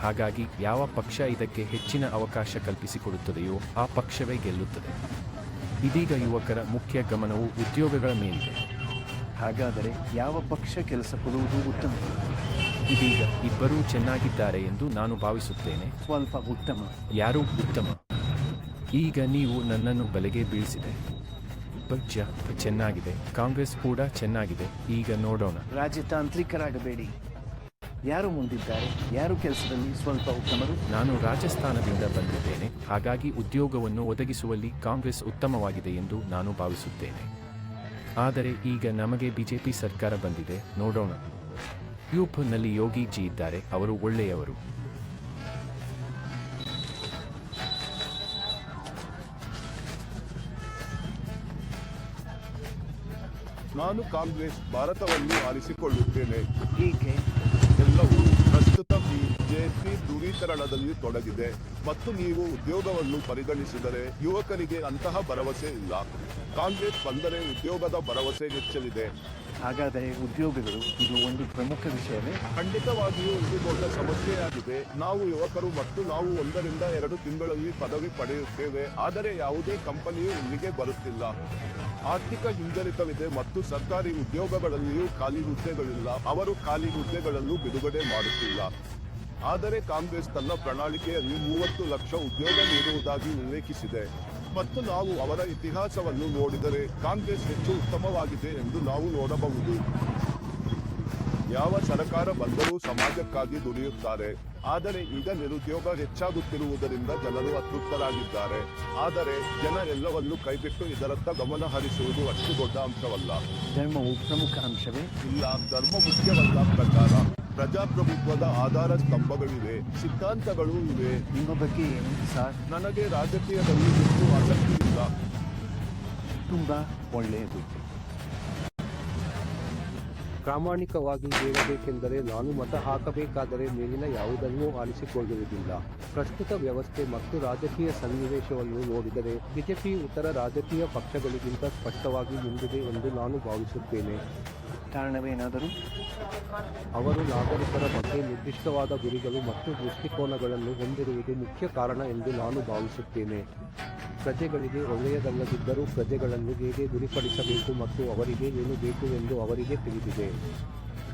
ಹಾಗಾಗಿ ಯಾವ ಪಕ್ಷ ಇದಕ್ಕೆ ಹೆಚ್ಚಿನ ಅವಕಾಶ ಕಲ್ಪಿಸಿಕೊಡುತ್ತದೆಯೋ ಆ ಪಕ್ಷವೇ ಗೆಲ್ಲುತ್ತದೆ. ಇದೀಗ ಯುವಕರ ಮುಖ್ಯ ಗಮನವು ಉದ್ಯೋಗಗಳ ಮೇಲಿದೆ. ಹಾಗಾದರೆ ಯಾವ ಪಕ್ಷ ಕೆಲಸ ಕೊಡುವುದು ಉತ್ತಮ? ಇದೀಗ ಇಬ್ಬರೂ ಚೆನ್ನಾಗಿದ್ದಾರೆ ಎಂದು ನಾನು ಭಾವಿಸುತ್ತೇನೆ. ಸ್ವಲ್ಪ ಉತ್ತಮ. ಯಾರು ಉತ್ತಮ? ಈಗ ನೀವು ನನ್ನನ್ನು ಬಲೆಗೆ ಬೀಳಿಸಿದೆ. ಪಕ್ಷ ಚೆನ್ನಾಗಿದೆ. ಕಾಂಗ್ರೆಸ್ ಕೂಡ ಚೆನ್ನಾಗಿದೆ. ಈಗ ನೋಡೋಣ. ರಾಜತಾಂತ್ರಿಕರಾಗಬೇಡಿ. ಯಾರು ಮುಂದಿದ್ದಾರೆ? ಯಾರು ಕೆಲಸದಲ್ಲಿ ಸ್ವಲ್ಪ ಉತ್ತಮರು? ನಾನು ರಾಜಸ್ಥಾನದಿಂದ ಬಂದಿದ್ದೇನೆ. ಹಾಗಾಗಿ ಉದ್ಯೋಗವನ್ನು ಒದಗಿಸುವಲ್ಲಿ ಕಾಂಗ್ರೆಸ್ ಉತ್ತಮವಾಗಿದೆ ಎಂದು ನಾನು ಭಾವಿಸುತ್ತೇನೆ. ಆದರೆ ಈಗ ನಮಗೆ ಬಿಜೆಪಿ ಸರ್ಕಾರ ಬಂದಿದೆ. ನೋಡೋಣ. ಯೂಪ್ನಲ್ಲಿ ಯೋಗೀಜಿ ಇದ್ದಾರೆ. ಅವರು ಒಳ್ಳೆಯವರು. ನಾನು ಕಾಂಗ್ರೆಸ್ ಭಾರತವನ್ನು ಆರಿಸಿಕೊಳ್ಳುತ್ತೇನೆ. ಹೀಗೆ. ಎಲ್ಲವೂ ಪ್ರಸ್ತುತ ಬಿಜೆಪಿ ದೂರೀಕರಣದಲ್ಲಿ ತೊಡಗಿದೆ. ಮತ್ತು ನೀವು ಉದ್ಯೋಗವನ್ನು ಪರಿಗಣಿಸಿದರೆ ಯುವಕರಿಗೆ ಅಂತಹ ಭರವಸೆ ಇಲ್ಲ. ಕಾಂಗ್ರೆಸ್ ಬಂದರೆ ಉದ್ಯೋಗದ ಭರವಸೆ ಹೆಚ್ಚಲಿದೆ. ಹಾಗಾದರೆ ಉದ್ಯೋಗಗಳು ಇದು ಒಂದು ಪ್ರಮುಖ ವಿಷಯವೇ? ಖಂಡಿತವಾಗಿಯೂ ಇದು ದೊಡ್ಡ ಸಮಸ್ಯೆಯಾಗಿದೆ. ನಾವು ಯುವಕರು ಮತ್ತು ನಾವು ಒಂದರಿಂದ ಎರಡು ತಿಂಗಳಲ್ಲಿ ಪದವಿ ಪಡೆಯುತ್ತೇವೆ. ಆದರೆ ಯಾವುದೇ ಕಂಪನಿಯು ಇಲ್ಲಿಗೆ ಬರುತ್ತಿಲ್ಲ. ಆರ್ಥಿಕ ಹಿಂಜರಿತವಿದೆ ಮತ್ತು ಸರ್ಕಾರಿ ಉದ್ಯೋಗಗಳಲ್ಲಿಯೂ ಖಾಲಿ ಹುದ್ದೆಗಳಿಲ್ಲ. ಅವರು ಖಾಲಿ ಹುದ್ದೆಗಳನ್ನು ಬಿಡುಗಡೆ ಮಾಡುತ್ತಿಲ್ಲ. ಆದರೆ ಕಾಂಗ್ರೆಸ್ ತನ್ನ ಪ್ರಣಾಳಿಕೆಯಲ್ಲಿ ಮೂವತ್ತು ಲಕ್ಷ ಉದ್ಯೋಗ ನೀಡುವುದಾಗಿ ಉಲ್ಲೇಖಿಸಿದೆ. ಮತ್ತು ನಾವು ಅವರ ಇತಿಹಾಸವನ್ನು ನೋಡಿದರೆ ಕಾಂಗ್ರೆಸ್ ಹೆಚ್ಚು ಉತ್ತಮವಾಗಿದೆ ಎಂದು ನಾವು ನೋಡಬಹುದು. ಯಾವ ಸರ್ಕಾರ ಬಂದರೂ ಸಮಾಜಕ್ಕಾಗಿ ದುಡಿಯುತ್ತಾರೆ. ಆದರೆ ಈಗ ನಿರುದ್ಯೋಗ ಹೆಚ್ಚಾಗುತ್ತಿರುವುದರಿಂದ ಜನರು ಅತೃಪ್ತರಾಗಿದ್ದಾರೆ. ಆದರೆ ಜನ ಎಲ್ಲವನ್ನು ಕೈಬಿಟ್ಟು ಇದರತ್ತ ಗಮನ ಹರಿಸುವುದು ಅಷ್ಟು ದೊಡ್ಡ ಅಂಶವಲ್ಲ. ಧರ್ಮವು ಪ್ರಮುಖ ಅಂಶವೇ. ಇಲ್ಲ ಧರ್ಮ ಮುಖ್ಯವಲ್ಲ ಪ್ರಕಾರ. ಪ್ರಜಾಪ್ರಭುತ್ವದ ಆಧಾರ ಸ್ತಂಭಗಳಿವೆ ಸಿದ್ಧಾಂತಗಳು ಇವೆ. ನಿಮ್ಮ ಬಗ್ಗೆ ಏನು ಸರ್? ನನಗೆ ರಾಜಕೀಯದಲ್ಲಿ ಹೆಚ್ಚು ಆಸಕ್ತಿ ಇಲ್ಲ. ತುಂಬಾ ಒಳ್ಳೆಯದು. ಪ್ರಾಮಾಣಿಕವಾಗಿ ಹೇಳಬೇಕೆಂದರೆ ನಾನು ಮತ ಹಾಕಬೇಕಾದರೆ ಮೇಲಿನ ಯಾವುದನ್ನೂ ಆಲಿಸಿಕೊಳ್ಳುವುದಿಲ್ಲ ಪ್ರಸ್ತುತ ವ್ಯವಸ್ಥೆ ಮತ್ತು ರಾಜಕೀಯ ಸನ್ನಿವೇಶವನ್ನು ನೋಡಿದರೆ ಬಿಜೆಪಿ ಇತರ ರಾಜಕೀಯ ಪಕ್ಷಗಳಿಗಿಂತ ಸ್ಪಷ್ಟವಾಗಿ ಮುಂದಿದೆ ಎಂದು ನಾನು ಭಾವಿಸುತ್ತೇನೆ. ಕಾರಣವೇನಾದರೂ ಅವರು ನಾಗರಿಕರ ಬಗ್ಗೆ ನಿರ್ದಿಷ್ಟವಾದ ಗುರಿಗಳು ಮತ್ತು ದೃಷ್ಟಿಕೋನಗಳನ್ನು ಹೊಂದಿರುವುದು ಮುಖ್ಯ ಕಾರಣ ಎಂದು ನಾನು ಭಾವಿಸುತ್ತೇನೆ. ಪ್ರಜೆಗಳಿಗೆ ಒಳ್ಳೆಯದಲ್ಲದಿದ್ದರೂ ಪ್ರಜೆಗಳನ್ನು ಹೇಗೆ ಗುರಿಪಡಿಸಬೇಕು ಮತ್ತು ಅವರಿಗೆ ಏನು ಬೇಕು ಎಂದು ಅವರಿಗೆ ತಿಳಿದಿದೆ.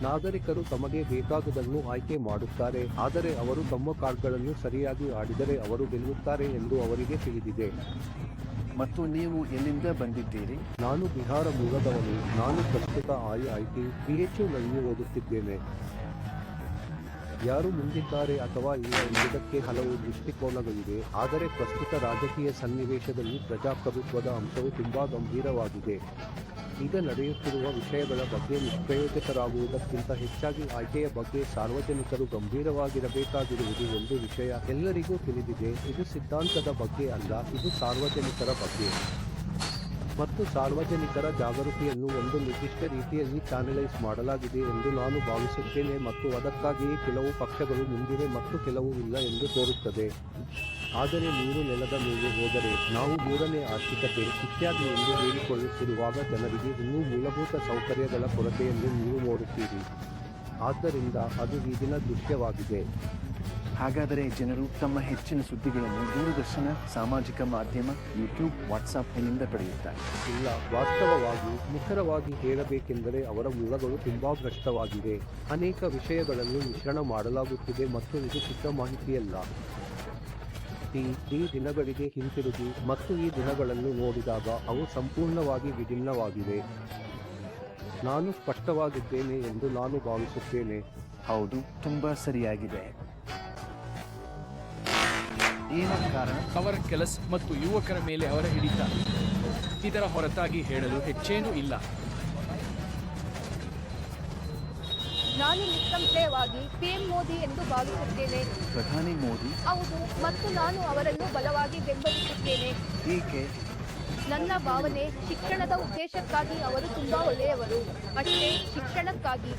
ನಾಗರಿಕರು ತಮಗೆ ಬೇಕಾದುದನ್ನು ಆಯ್ಕೆ ಮಾಡುತ್ತಾರೆ, ಆದರೆ ಅವರು ತಮ್ಮ ಕಾರ್ಡ್ಗಳನ್ನು ಸರಿಯಾಗಿ ಆಡಿದರೆ ಅವರು ಗೆಲ್ಲುತ್ತಾರೆ ಎಂದು ಅವರಿಗೆ ತಿಳಿದಿದೆ. ಮತ್ತು ನೀವು ಎಲ್ಲಿಂದ ಬಂದಿದ್ದೀರಿ? ನಾನು ಬಿಹಾರ ಮೂಲದವನು. ನಾನು ಪ್ರಸ್ತುತ ಐ ಐ ಟಿ ಪಿ ಎಚ್ನಲ್ಲಿ ಓದುತ್ತಿದ್ದೇನೆ. ಯಾರು ಮುಂದಿದ್ದಾರೆ ಅಥವಾ ಇಲ್ಲ ಎಂಬುದಕ್ಕೆ ಹಲವು ದೃಷ್ಟಿಕೋನಗಳಿವೆ. ಆದರೆ ಪ್ರಸ್ತುತ ರಾಜಕೀಯ ಸನ್ನಿವೇಶದಲ್ಲಿ ಪ್ರಜಾಪ್ರಭುತ್ವದ ಅಂಶವು ತುಂಬಾ ಗಂಭೀರವಾಗಿದೆ. ಈಗ ನಡೆಯುತ್ತಿರುವ ವಿಷಯಗಳ ಬಗ್ಗೆ ನಿಷ್ಪ್ರಯೋಜಕರಾಗುವುದಕ್ಕಿಂತ ಹೆಚ್ಚಾಗಿ ಆಯ್ಕೆಯ ಬಗ್ಗೆ ಸಾರ್ವಜನಿಕರು ಗಂಭೀರವಾಗಿರಬೇಕಾಗಿರುವುದು ಒಂದು ವಿಷಯ. ಎಲ್ಲರಿಗೂ ತಿಳಿದಿದೆ, ಇದು ಸಿದ್ಧಾಂತದ ಬಗ್ಗೆ ಅಲ್ಲ, ಇದು ಸಾರ್ವಜನಿಕರ ಬಗ್ಗೆ. ಮತ್ತು ಸಾರ್ವಜನಿಕರ ಜಾಗೃತಿಯನ್ನು ಒಂದು ನಿರ್ದಿಷ್ಟ ರೀತಿಯಲ್ಲಿ ಚಾನಲೈಸ್ ಮಾಡಲಾಗಿದೆ ಎಂದು ನಾನು ಭಾವಿಸುತ್ತೇನೆ ಮತ್ತು ಅದಕ್ಕಾಗಿಯೇ ಕೆಲವು ಪಕ್ಷಗಳು ಮುಂದಿವೆ ಮತ್ತು ಕೆಲವು ಇಲ್ಲ ಎಂದು ತೋರುತ್ತದೆ. ಆದರೆ ನೀರು ನೆಲದ ಮೇಲೆ ಹೋದರೆ ನಾವು ಮೂರನೇ ಆರ್ಥಿಕತೆ ಇತ್ಯಾದಿ ಎಂದು ಹೇಳಿಕೊಳ್ಳುತ್ತಿರುವಾಗ ಜನರಿಗೆ ಇನ್ನೂ ಮೂಲಭೂತ ಸೌಕರ್ಯಗಳ ಕೊರತೆಯನ್ನು ನೀವು ನೋಡುತ್ತೀರಿ. ಆದ್ದರಿಂದ ಅದು ಈಗಿನ ದೃಶ್ಯವಾಗಿದೆ. ಹಾಗಾದರೆ ಜನರು ತಮ್ಮ ಹೆಚ್ಚಿನ ಸುದ್ದಿಗಳನ್ನು ದೂರದರ್ಶನ ಸಾಮಾಜಿಕ ಮಾಧ್ಯಮ ಯೂಟ್ಯೂಬ್ ವಾಟ್ಸಾಪ್ನಿಂದ ಪಡೆಯುತ್ತಾರೆ. ಇಲ್ಲ ವಾಸ್ತವವಾಗಿ ನಿಖರವಾಗಿ ಹೇಳಬೇಕೆಂದರೆ ಅವರ ಮೂಲಗಳು ತುಂಬಾ ಭ್ರಷ್ಟವಾಗಿವೆ ಅನೇಕ ವಿಷಯಗಳನ್ನು ಮಿಶ್ರಣ ಮಾಡಲಾಗುತ್ತಿದೆ ಮತ್ತು ಇದು ಚಿಕ್ಕ ಮಾಹಿತಿಯಲ್ಲ. ಈ ಈ ದಿನಗಳಿಗೆ ಹಿಂತಿರುಗಿ ಮತ್ತು ಈ ದಿನಗಳನ್ನು ನೋಡಿದಾಗ ಅವು ಸಂಪೂರ್ಣವಾಗಿ ವಿಭಿನ್ನವಾಗಿವೆ. ನಾನು ಸ್ಪಷ್ಟವಾಗಿದ್ದೇನೆ ಎಂದು ನಾನು ಭಾವಿಸುತ್ತೇನೆ. ಹೌದು ತುಂಬಾ ಸರಿಯಾಗಿದೆ. ಏನು ಕಾರಣ? ಅವರ ಕೆಲಸ ಮತ್ತು ಯುವಕರ ಮೇಲೆ ಅವರ ಹಿಡಿತ. ಇದರ ಹೊರತಾಗಿ ಹೇಳಲು ಹೆಚ್ಚೇನೂ ಇಲ್ಲ. ನಾನು ನಿಸ್ಸಂಶಯವಾಗಿ ಪಿಎಂ ಮೋದಿ ಎಂದು ಭಾವಿಸುತ್ತೇನೆ. ಪ್ರಧಾನಿ ಮೋದಿ? ಹೌದು ಮತ್ತು ನಾನು ಅವರನ್ನು ಬಲವಾಗಿ ಬೆಂಬಲಿಸುತ್ತೇನೆ. ಏಕೆ ನನ್ನ ಭಾವನೆ ಶಿಕ್ಷಣದ ಉದ್ದೇಶಕ್ಕಾಗಿ ಅವರು ತುಂಬಾ ಒಳ್ಳೆಯವರು. ಅಷ್ಟೇ ಶಿಕ್ಷಣಕ್ಕಾಗಿ.